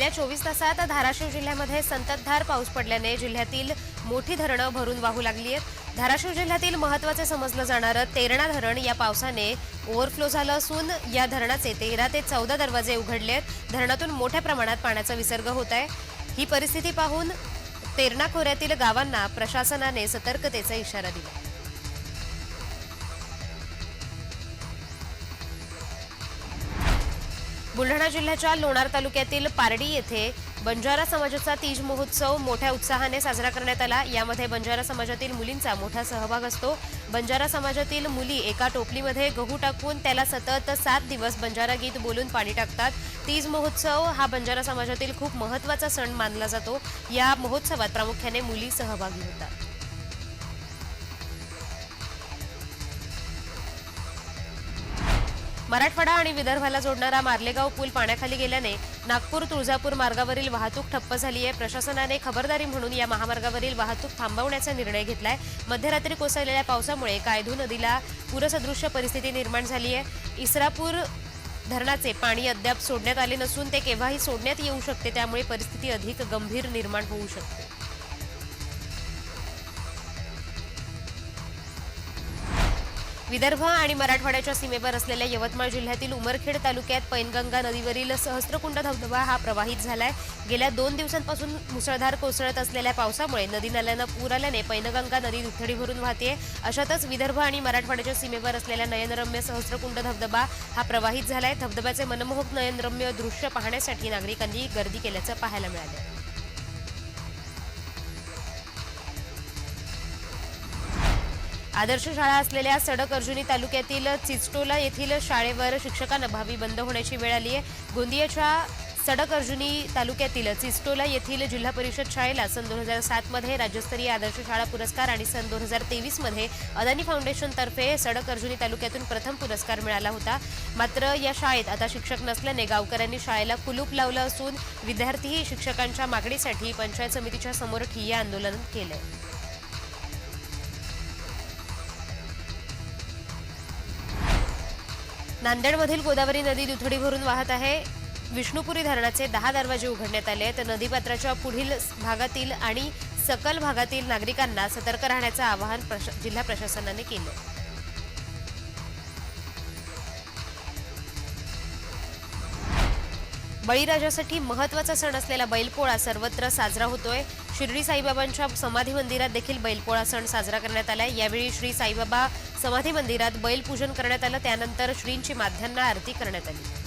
गेल्या चोवीस तासात धाराशिव जिल्ह्यामध्ये संततधार पाऊस पडल्याने जिल्ह्यातील मोठी धरणं भरून वाहू लागली आहेत. धाराशिव जिल्ह्यातील महत्वाचं समजलं जाणारं तेरणा धरण या पावसाने ओव्हरफ्लो झालं असून या धरणाचे तेरा ते चौदा दरवाजे उघडले आहेत. धरणातून मोठ्या प्रमाणात पाण्याचा विसर्ग होत आहे. ही परिस्थिती पाहून तेरणा खोऱ्यातील गावांना प्रशासनाने सतर्कतेचा इशारा दिला. बुलढाणा जिल्ह्याच्या लोणार तालुक्यातील पारडी येथे बंजारा समाजाचा तीज महोत्सव मोठ्या उत्साहाने साजरा करण्यात आला. यामध्ये बंजारा समाजातील मुलींचा मोठा सहभाग असतो. बंजारा समाजातील मुली एका टोपलीमध्ये गहू टाकून त्याला सतत सात दिवस बंजारा गीत बोलून पाणी टाकतात. तीज महोत्सव हा बंजारा समाजातील खूप महत्त्वाचा सण मानला जातो. या महोत्सवात प्रामुख्याने मुली सहभागी होतात. मराठवाडा आणि विदर्भाला जोडणारा मार्लेगाव पूल पाण्याखाली गेल्याने नागपूर तुळजापूर मार्गावरील वाहतूक ठप्प झाली आहे प्रशासनाने खबरदारी म्हणून या महामार्गावरील वाहतूक थांबवण्याचा निर्णय घेतलाय. मध्यरात्री कोसळलेल्या पावसामुळे कायधू नदीला पूरसदृश्य परिस्थिती निर्माण झाली आहे इस्रापूर धरणाचे पाणी अद्याप सोडण्यात आले नसून ते केव्हाही सोडण्यात येऊ शकते त्यामुळे परिस्थिती अधिक गंभीर निर्माण होऊ शकते. विदर्भ आणि मराठवाड्याच्या सीमेवर असलेल्या यवतमाळ जिल्ह्यातील उमरखेड तालुक्यात पैनगंगा नदीवरील सहस्त्रकुंड धबधबा हा प्रवाहित झालाय. गेल्या दोन दिवसांपासून मुसळधार कोसळत असलेल्या पावसामुळे नदी नाल्यांना पूर आल्याने पैनगंगा नदी दुथडी भरून वाहते. अशातच विदर्भ आणि मराठवाड्याच्या सीमेवर असलेल्या नयनरम्य सहस्त्रकुंड धबधबा हा प्रवाहित झालाय. धबधब्याचे मनमोहक नयनरम्य दृश्य पाहण्यासाठी नागरिकांनी गर्दी केल्याचं पाहायला मिळालं आदर्श शाळा असलेल्या सडक अर्जुनी तालुक्यातील चिचटोला येथील शाळेवर शिक्षकांना भावी बंद होण्याची वेळ आली आहे. गोंदियाच्या सडक अर्जुनी तालुक्यातील चिस्टोला येथील जिल्हा परिषद शाळेला सन दोन हजार सातमध्ये राज्यस्तरीय आदर्श शाळा पुरस्कार आणि सन दोन हजार तेवीसमध्ये अदानी फाउंडेशनतर्फे सडक अर्जुनी तालुक्यातून प्रथम पुरस्कार मिळाला होता. मात्र या शाळेत आता शिक्षक नसल्याने गावकऱ्यांनी शाळेला कुलूप लावलं असून विद्यार्थीही शिक्षकांच्या मागणीसाठी पंचायत समितीच्या समोर ठिय्या आंदोलन केलं नांदेडमधील गोदावरी नदी दुथडी भरून वाहत आहे. विष्णुपुरी धरणाचे दहा दरवाजे उघडण्यात आले आहेत. नदीपात्राच्या पुढील भागातील आणि सकल भागातील नागरिकांना सतर्क राहण्याचं आवाहन प्रशा- जिल्हा प्रशासनाने केलं. बळीराजासाठी महत्त्वाचा सण असलेला बैलपोळा सर्वत्र साजरा होतोय. शिर्डी साईबाबांच्या समाधी मंदिरात देखील बैलपोळा सण साजरा करण्यात आलाय. यावेळी श्री साईबाबा समाधी मंदिरात बैलपूजन करण्यात आलं. त्यानंतर श्रींची माध्यान्ह आरती करण्यात आली.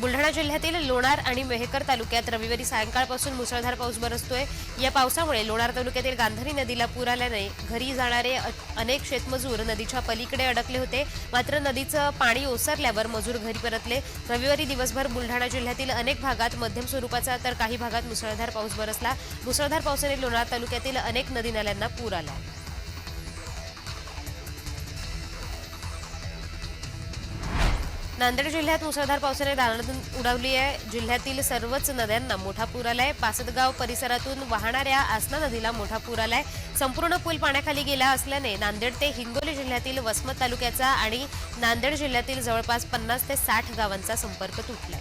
बुलढाणा जिल्ह्यातील लोणार आणि मेहकर तालुक्यात रविवारी सायंकाळपासून मुसळधार पाऊस बरसतोय. या पावसामुळे लोणार तालुक्यातील गांधारी नदीला पूर आल्याने घरी जाणारे अ- अनेक शेतमजूर नदीच्या पलीकडे अडकले होते. मात्र नदीचं पाणी ओसरल्यावर मजूर घरी परतले. रविवारी दिवसभर बुलढाणा जिल्ह्यातील अनेक भागात मध्यम स्वरूपाचा तर काही भागात मुसळधार पाऊस बरसला. मुसळधार पावसाने लोणार तालुक्यातील अनेक नदी नाल्यांना पूर आला. नांदेड जिल्ह्यात मुसळधार पावसाने दाणादाण उडावली आहे. जिल्ह्यातील सर्वच नद्यांना मोठा पूर आलाय. पासदगाव परिसरातून वाहणाऱ्या आसना नदीला मोठा पूर आलाय. संपूर्ण पूल पाण्याखाली गेला असल्याने नांदेड ते हिंगोली जिल्ह्यातील वसमत तालुक्याचा आणि नांदेड जिल्ह्यातील जवळपास पन्नास ते साठ गावांचा संपर्क तुटलाय.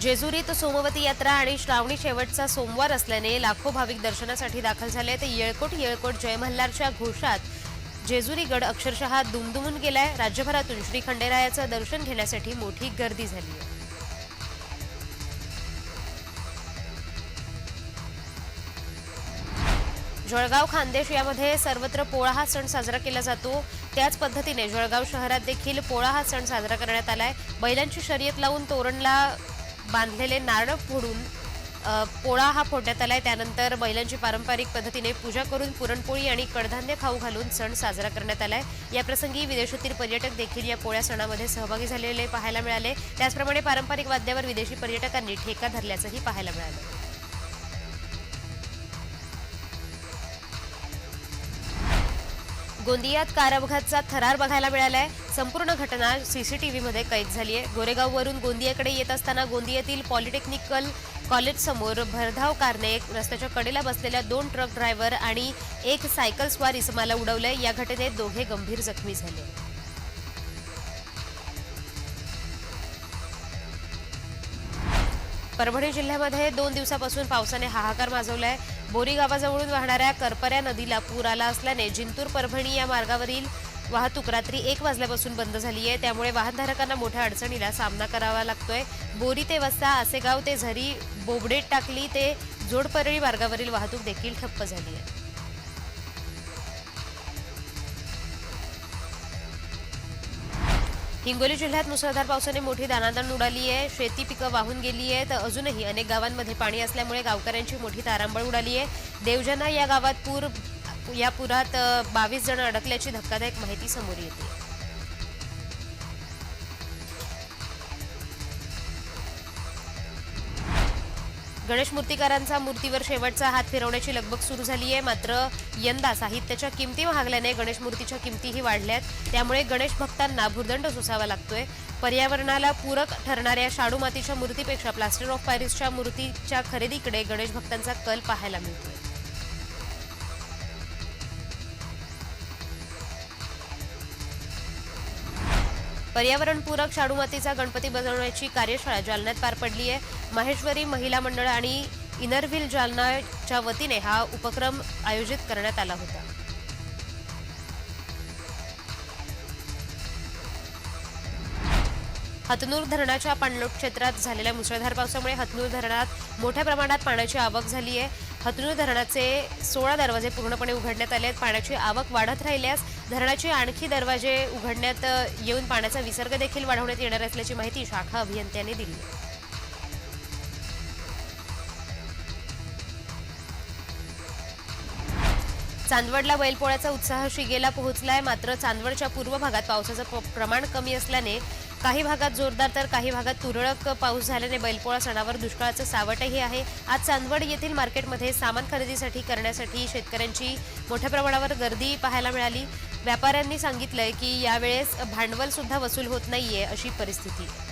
जेजुरीत सोमवती यात्रा आणि श्रावणी शेवटचा सोमवार असल्याने लाखो भाविक दर्शनासाठी दाखल झाले तर येळकोट येळकोट जय मल्हारच्या घोषात जेजुरी गड अक्षरशः दुमदुमून गेलाय. राज्यभरातून श्री खंडेरायाचं दर्शन घेण्यासाठी मोठी गर्दी झाली आहे. जळगाव खानदेश यामध्ये सर्वत्र पोळा हा सण साजरा केला जातो. त्याच पद्धतीने जळगाव शहरात देखील पोळा हा सण साजरा करण्यात आलाय. बैलांची शर्यत लावून तोरणला बांधलेले नारळ फोडून पोळा हा फोडण्यात आलाय. त्यानंतर महिलांची पारंपरिक पद्धतीने पूजा करून पुरणपोळी आणि कडधान्य खाऊ घालून सण साजरा करण्यात आलाय. याप्रसंगी विदेशातील पर्यटक देखील या पोळ्या सणामध्ये सहभागी झालेले पाहायला मिळाले. त्याचप्रमाणे पारंपरिक वाद्यावर विदेशी पर्यटकांनी ठेका धरल्याचंही पाहायला मिळालं. गोंदियात कार अपघातचा थरार बघायला मिळालाय. संपूर्ण घटना सीसीटीव्हीमध्ये कैद झाली आहे. गोरेगाववरून गोंदियाकडे येत असताना गोंदियातील पॉलिटेक्निकल कॉलेजसमोर भरधाव कारने रस्त्याच्या कडेला बसलेल्या दोन ट्रक ड्रायव्हर आणि एक सायकल स्वार इसमाला उडवलंय. या घटनेत दोघे गंभीर जखमी झाले. परभणी जिल्ह्यामध्ये दोन दिवसापासून पावसाने हाहाकार माजवलाय. बोरी गावाजवळून वाहणाऱ्या करपऱ्या नदीला पूर आला असल्याने जिंतूर परभणी या मार्गावरील वाहतूक रात्री एक वाजल्यापासून बंद झाली आहे. त्यामुळे वाहनधारकांना मोठ्या अडचणीला सामना करावा लागतोय. बोरी ते वस्ता आसेगाव ते झरी बोबडेट टाकली ते जोडपरळी मार्गावरील वाहतूक देखील ठप्प झाली आहे. हिंगोली जिल्ह्यात मुसळधार पावसाने मोठी दानादान उडाली आहे. शेती पिकं वाहून गेली आहे तर अजूनही अनेक गावांमध्ये पाणी असल्यामुळे गावकऱ्यांची मोठी तारांबळ उडाली आहे. देवजना या गावात पूर या पुरात बावीस जण अडकल्याची धक्कादायक माहिती समोर येते. गणेश मूर्तिकारांचा मूर्तीवर शेवटचा हात फिरवण्याची लगबग सुरू झाली आहे मात्र यंदा साहित्याच्या किमती महागल्याने गणेश मूर्तीच्या किमतीही वाढल्यात. त्यामुळे गणेश भक्तांना भुर्दंड सोसावा लागतोय. पर्यावरणाला पूरक ठरणाऱ्या शाडू मातीच्या मूर्तीपेक्षा प्लास्टर ऑफ पॅरिसच्या मूर्तीच्या खरेदीकडे गणेश भक्तांचा कल पाहायला मिळतोय. पर्यावरणपूरक शाडू मातीचा गणपती बनवण्याची कार्यशाळा जालन्यात पार पडली आहे. माहेश्वरी महिला मंडळ आणि इनरव्हिल जालनाच्या वतीने हा उपक्रम आयोजित करण्यात आला होता. हतनूर धरणाच्या पाणलोट क्षेत्रात झालेल्या मुसळधार पावसामुळे हतनूर धरणात मोठ्या प्रमाणात पाण्याची आवक झाली आहे. हतनूर धरणाचे सोळा दरवाजे पूर्णपणे उघडण्यात आले आहेत. पाण्याची आवक वाढत राहिल्यास धरणाचे आणखी दरवाजे उघडण्यात येऊन पाण्याचा विसर्ग देखील वाढवण्यात येणार असल्याची माहिती शाखा अभियंत्यांनी दिली. चांदवडला बैलपोळ्याचा उत्साह शिगेला पोहोचलाय. मात्र चांदवडच्या पूर्व भागात पावसाचं प्रमाण कमी असल्याने काही भागात जोरदार तर काही भागात तुरळक पाऊस झाल्याने बैलपोळा सणावर दुष्काळाचं सावटही आहे. आज चांदवड येथील मार्केटमध्ये सामान खरेदीसाठी करण्यासाठी शेतकऱ्यांची मोठ्या प्रमाणावर गर्दी पाहायला मिळाली. व्यापाऱ्यांनी सांगितलंय की यावेळेस भांडवल सुद्धा वसूल होत नाहीये अशी परिस्थिती. आहे